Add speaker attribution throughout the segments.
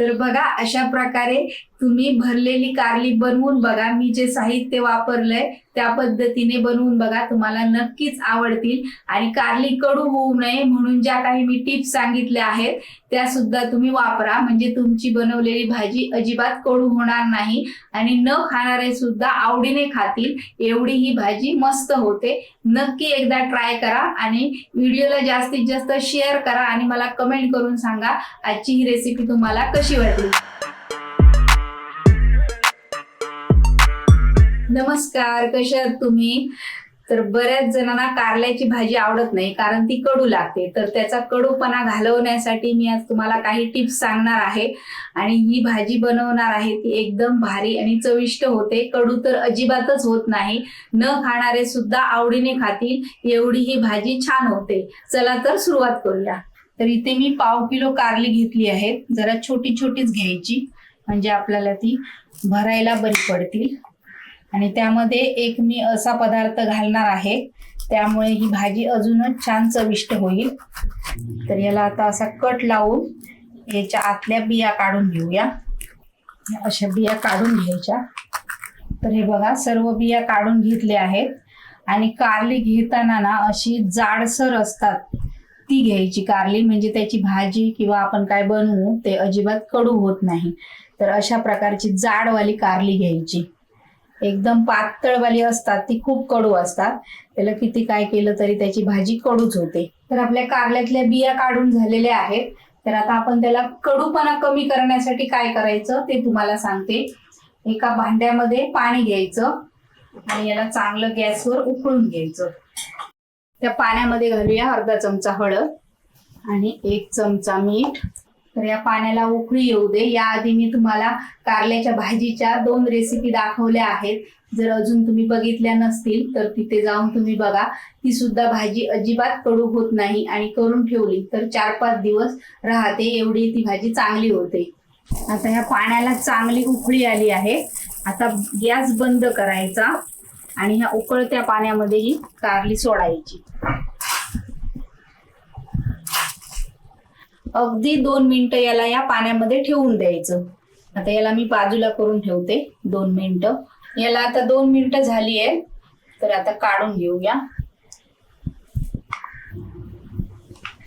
Speaker 1: तर बघा अशा प्रकारे तुम्ही भरलेली कारली बनवून बघा मी जे साहित्य वापरलंय त्या पद्धतीने बनवून बघा तुम्हाला नक्कीच आवडतील. आणि कारली कडू होऊ नये म्हणून ज्या काही मी टिप्स सांगितल्या आहेत त्या सुद्धा तुम्ही वापरा. म्हणजे तुमची बनवलेली भाजी अजिबात कडू होणार नाही आणि न खाणारे सुद्धा आवडीने खातील. एवढी ही भाजी मस्त होते. नक्की एकदा ट्राय करा आणि व्हिडिओला जास्तीत जास्त शेअर करा आणि मला कमेंट करून सांगा आजची ही रेसिपी तुम्हाला कशी वाटली. नमस्कार कशा आहात तुम्ही? तर बऱ्याच जणांना कारल्याची भाजी आवडत नाही कारण ती कडू लागते. तर त्याचा कडूपणा घालवण्यासाठी मी आज तुम्हाला काही टिप्स सांगणार आहे. आणि ही भाजी बनवणार आहे ती एकदम भारी आणि चविष्ट होते. कडू तर अजिबातच होत नाही. न खाणारे सुद्धा आवडीने खातील. एवढी ही भाजी छान होते. चला तर सुरुवात करूया. तर इथे मी पाव किलो कारली घेतली आहे. जरा छोटी छोटीच घ्यायची. म्हणजे आपल्याला ती भरायला बरी पडतील. आणि त्यामध्ये एक मी असा पदार्थ घालणार आहे. त्यामुळे ही भाजी अजूनच छान चविष्ट होईल. तर याला आता असा कट लावून याच्या आतल्या बिया काढून घेऊया. अशा बिया काढून घ्यायच्या. तर हे बघा सर्व बिया काढून घेतल्या आहेत. आणि कारली घेताना ना अशी जाडसर असतात ती घ्यायची कारली. म्हणजे त्याची भाजी किंवा आपण काय बनवू ते अजिबात कडू होत नाही. तर अशा प्रकारची जाडवाली कारली घ्यायची. एकदम पातळवाली असतात ती खूप कडू असतात. त्याला किती काय केलं तरी त्याची भाजी कडूच होते. तर आपल्या कारल्यातल्या बिया काढून झालेल्या आहेत. तर आता आपण त्याला कडूपणा कमी करण्यासाठी काय करायचं ते तुम्हाला सांगते. एका भांड्यामध्ये पाणी घ्यायचं आणि याला चांगलं गॅसवर उकळून घ्यायचं. त्या पाण्यामध्ये घालूया अर्धा चमचा हळद आणि एक चमचा मीठ. तर या पाण्याला उकळी येऊ दे. याआधी मी तुम्हाला कारल्याच्या भाजीच्या दोन रेसिपी दाखवल्या आहेत. जर अजून तुम्ही बघितल्या नसतील तर तिथे जाऊन तुम्ही बघा. ती सुद्धा भाजी अजिबात कडू होत नाही आणि करून ठेवली तर चार पाच दिवस राहते. एवढी ती भाजी चांगली होते. आता या पाण्याला चांगली उकळी आली आहे. आता गॅस बंद करायचा आणि ह्या उकळत्या पाण्यामध्ये ही कारली सोडायची. अगदी दोन मिनिटं याला या पाण्यामध्ये ठेवून द्यायचं. आता याला मी बाजूला करून ठेवते दोन मिनिटं. याला आता दोन मिनिटं झाली आहे तर आता काढून घेऊया.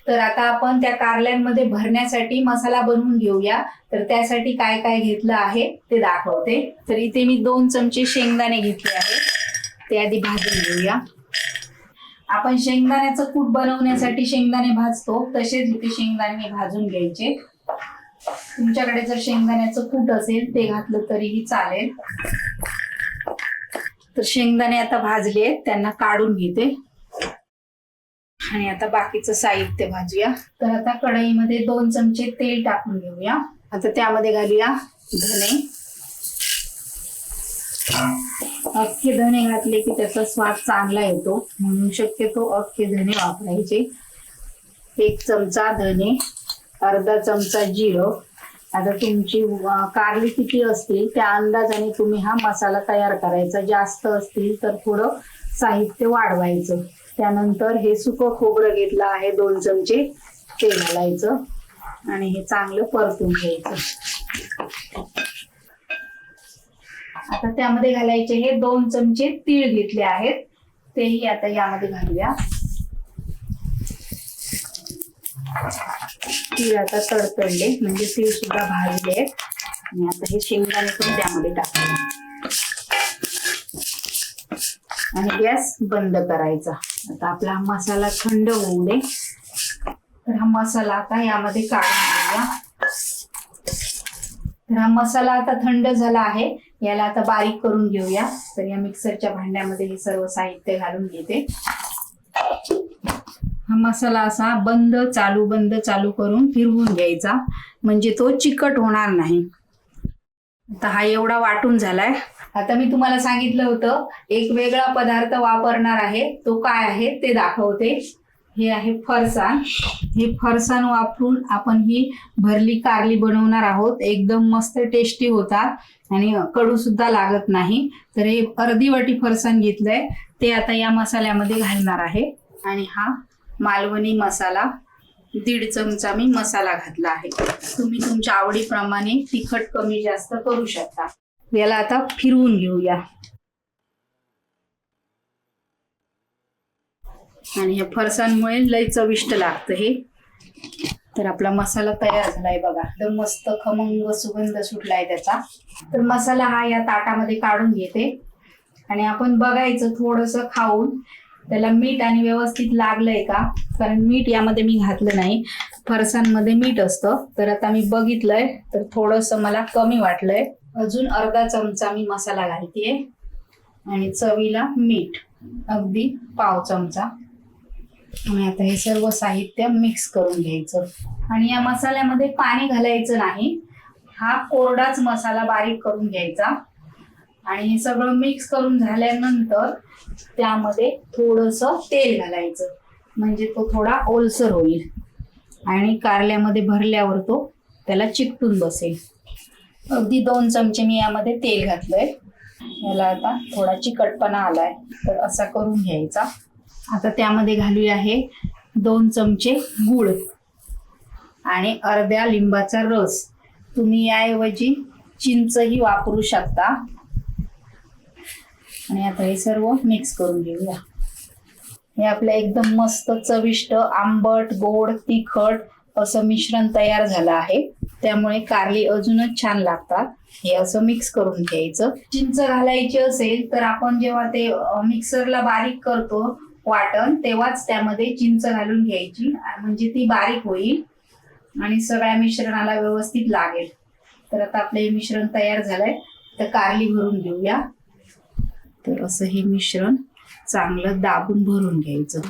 Speaker 1: तर आता आपण त्या कारल्यांमध्ये भरण्यासाठी मसाला बनवून घेऊया. तर त्यासाठी काय काय घेतलं आहे ते दाखवते. तर इथे मी दोन चमचे शेंगदाणे घेतले आहे ते आधी भाजून घेऊया. आपण शेंगदाण्याचं कूट बनवण्यासाठी शेंगदाणे भाजतो. तसेच इथे शेंगदाणे भाजून घ्यायचे. तुमच्याकडे जर शेंगदाण्याचं कूट असेल ते घातलं तरीही चालेल. तर शेंगदाणे आता भाजले आहेत त्यांना काढून घेते. आणि आता बाकीचं साहित्य भाजूया. तर आता कढईमध्ये दोन चमचे तेल टाकून घेऊया. आता त्यामध्ये घालूया धने. अख्खे धने घातले की त्याचा स्वाद चांगला येतो. म्हणून शक्यतो अख्खे धणे वापरायचे. एक चमचा धने अर्धा चमचा जिरं. आता तुमची कारली किती असतील त्या अंदाजाने तुम्ही हा मसाला तयार करायचा. जास्त असतील तर थोडं साहित्य वाढवायचं. त्यानंतर हे सुकं खोबरं घेतलं आहे दोन चमचे ते घालायचं. आणि हे चांगलं परतून घ्यायचं. आता त्यामध्ये घालायचे हे दोन चमचे तीळ घेतले आहेत. तेही आता यामध्ये घालूया. तीळ आता तडतडले म्हणजे तीळ सुद्धा भाजले आहेत. आणि आता हे शेंगदाणे पण त्यामध्ये टाकले. आणि गॅस बंद करायचा. आता आपला हा मसाला थंड होऊ दे. तर हा मसाला आता यामध्ये काढून घेऊया. तर हा मसाला आता थंड झाला आहे. याला आता बारीक करून घेऊया. तर या मिक्सरच्या भांड्यामध्ये हे सर्व साहित्य घालून घेते. हा मसाला असा बंद चालू बंद चालू करून फिरवून घ्यायचा. म्हणजे तो चिकट होणार नाही. आता हा एवढा वाटून झालाय. आता मी तुम्हाला सांगितलं होतं एक वेगळा पदार्थ वापरणार आहे. तो काय आहे ते दाखवते. हे आहे फरसाण हे फरसाण वापरून आपण ही भरली कारली बनवणार आहोत. एकदम मस्त टेस्टी होतात आणि कडू सुद्धा लागत नाही. तर हे अर्धी वाटी फरसाण घेतलंय. ते आता या मसाल्यामध्ये घालणार आहे. आणि हा मालवणी मसाला दीड चमचा मी मसाला घातला आहे. तुम्ही तुमच्या आवडीप्रमाणे तिखट कमी जास्त करू शकता. याला आता फिरवून घेऊया. आणि ह्या फरसांमुळे लय चविष्ट लागतं हे. तर आपला मसाला तयार झालाय बघा. एकदम मस्त खमंग सुगंध सुटलाय त्याचा. तर मसाला हा या ताटामध्ये काढून घेते. आणि आपण बघायचं थोडस खाऊन त्याला मीठ आणि व्यवस्थित लागलंय का? कारण मीठ यामध्ये मी घातलं नाही. फरसांमध्ये मीठ असतं. तर आता मी बघितलंय. तर थोडस मला कमी वाटलंय. अजून अर्धा चमचा मी मसाला घालतेय. आणि चवीला मीठ. अगदी पाव चमचा. आणि आता हे सर्व साहित्य मिक्स करून घ्यायचं. आणि या मसाल्यामध्ये पाणी घालायचं नाही. हा कोरडाच मसाला बारीक करून घ्यायचा. आणि हे सगळं मिक्स करून झाल्यानंतर त्यामध्ये थोडस तेल घालायचं. म्हणजे तो थोडा ओलसर होईल. आणि कारल्यामध्ये भरल्यावर तो त्याला चिकटून बसेल. अगदी दोन चमचे मी यामध्ये तेल घातलंय. याला आता थोडा चिकटपणा आलाय. तर असा करून घ्यायचा. आता त्यामध्ये घालूया आहे दोन चमचे गूळ आणि अर्ध्या लिंबाचा रस. तुम्ही याऐवजी चिंचही वापरू शकता. आणि आता हे सर्व मिक्स करून घेऊया. हे आपलं एकदम मस्त चविष्ट आंबट गोड तिखट असं मिश्रण तयार झालं आहे. त्यामुळे कारली अजूनच छान लागतात. हे असं मिक्स करून घ्यायचं. चिंच घालायची असेल तर आपण जेव्हा ते मिक्सरला बारीक करतो वाटण तेव्हाच त्यामध्ये चिंच घालून घ्यायची. म्हणजे ती बारीक होईल आणि सगळ्या मिश्रणाला व्यवस्थित लागेल. तर आता आपलं हे मिश्रण तयार झालंय. तर कारली भरून घेऊया. तर असं हे मिश्रण चांगलं दाबून भरून घ्यायचं.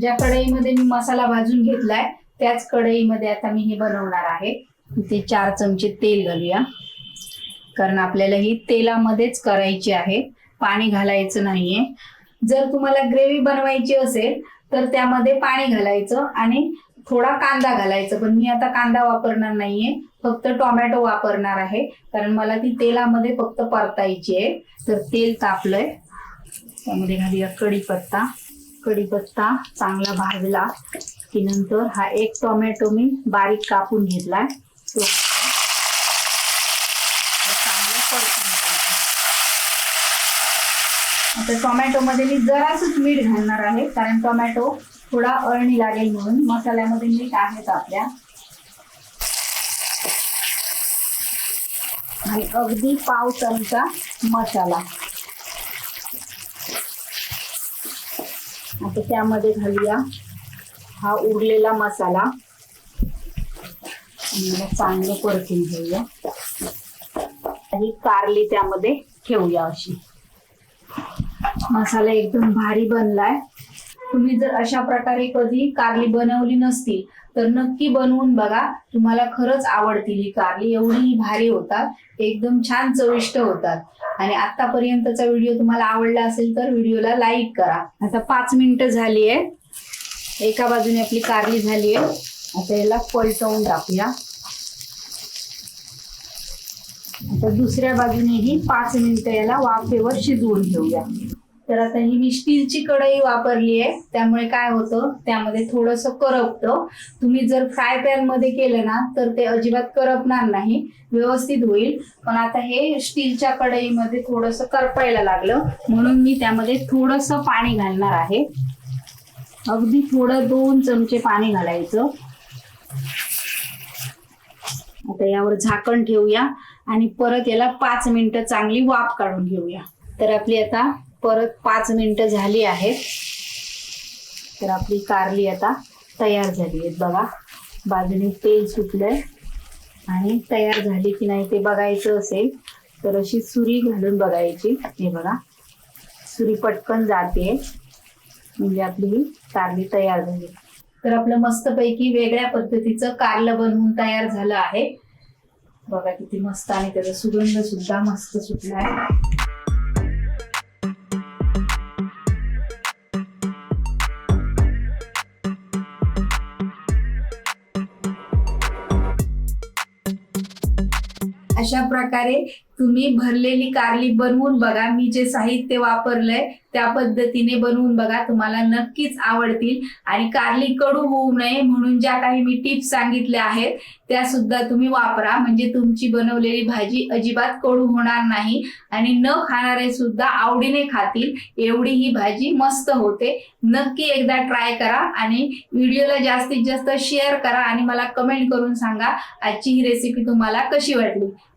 Speaker 1: ज्या कढईमध्ये मी मसाला भाजून घेतलाय त्याच कढईमध्ये आता मी हे बनवणार आहे. इथे चार चमचे तेल घालूया. कारण आपल्याला ही तेलामध्येच करायची आहे. पाणी घालायचं नाहीये. जर तुम्हाला ग्रेव्ही बनवायची असेल तर त्यामध्ये पाणी घालायचं आणि थोडा कांदा घालायचा. पण मी आता कांदा वापरणार नाहीये. फक्त टोमॅटो वापरणार आहे. कारण मला ती तेलामध्ये फक्त परतायची आहे. तर तेल तापलंय. त्यामध्ये घालूया कढीपत्ता. कढीपत्ता चांगला भाजला की नंतर हा एक टोमॅटो मी बारीक कापून घेतलाय. तो चांगलं परतून आता टोमॅटो मध्ये मी जरासच मीठ घालणार आहे कारण टोमॅटो थोडा अळणी लागेल म्हणून मसाल्यामध्ये मीठ आहेत आपल्या. आणि अगदी पाव चमचा मसाला. तर त्यामध्ये घालूया हा उरलेला मसाला. चांगले चांगलं परतून घेऊया. ही कारली त्यामध्ये ठेवूया अशी. मसाला एकदम भारी बनलाय. तुम्ही जर अशा प्रकारे कधी कारली बनवली नसती तर नक्की बनवून बघा. तुम्हाला खरंच आवडतील ही कारली. एवढी भारी होतात. एकदम छान चविष्ट होतात. आणि आतापर्यंतचा व्हिडिओ तुम्हाला आवडला असेल तर व्हिडिओला लाईक करा. आता पाच मिनिटं झाली आहे एका बाजूने आपली कारली झाली आहे आता याला पलटवून टाकूया. आता दुसऱ्या बाजूनेही पाच मिनिटं याला वाफेवर शिजवून घेऊया तर आता ही मी स्टीलची कढई वापरली आहे. त्यामुळे काय होतं त्यामध्ये थोडस करपतं. तुम्ही जर फ्राय पॅनमध्ये केलं ना तर ते अजिबात करपणार नाही. व्यवस्थित होईल. पण आता हे स्टीलच्या कढईमध्ये थोडस करपायला लागलं. म्हणून मी त्यामध्ये थोडस पाणी घालणार आहे. अगदी थोडं दोन चमचे पाणी घालायचं. आता यावर झाकण ठेवूया आणि परत याला पाच मिनिटं चांगली वाफ काढून घेऊया. तर आपली आता परत पाच मिनिटं झाली आहेत. तर आपली कारली आता तयार झाली आहेत बघा. बाजूने तेल सुटलंय. आणि तयार झाली की नाही ते बघायचं असेल तर अशी सुरी घालून बघायची. हे बघा. सुरी पटकन जाते. म्हणजे आपली ही कारली तयार झाली. तर आपलं मस्तपैकी वेगळ्या पद्धतीचं कारलं बनवून तयार झालं आहे. बघा किती मस्त आणि त्याचा सुगंध सुद्धा मस्त सुटला आहे अशा प्रकारे तुम्ही भरलेली कारली बनवून बघा. मी जे साहित्य वापरलंय त्या पद्धतीने बनवून बघा. तुम्हाला नक्कीच आवडतील. आणि कारली कडू होऊ नये म्हणून ज्या काही मी टिप्स सांगितल्या आहेत त्या सुद्धा तुम्ही वापरा. म्हणजे तुमची बनवलेली भाजी अजिबात कडू होणार नाही आणि न खाणारे सुद्धा आवडीने खातील. एवढी ही भाजी मस्त होते. नक्की एकदा ट्राय करा आणि व्हिडिओला जास्तीत जास्त शेअर करा आणि मला कमेंट करून सांगा आजची ही रेसिपी तुम्हाला कशी वाटली.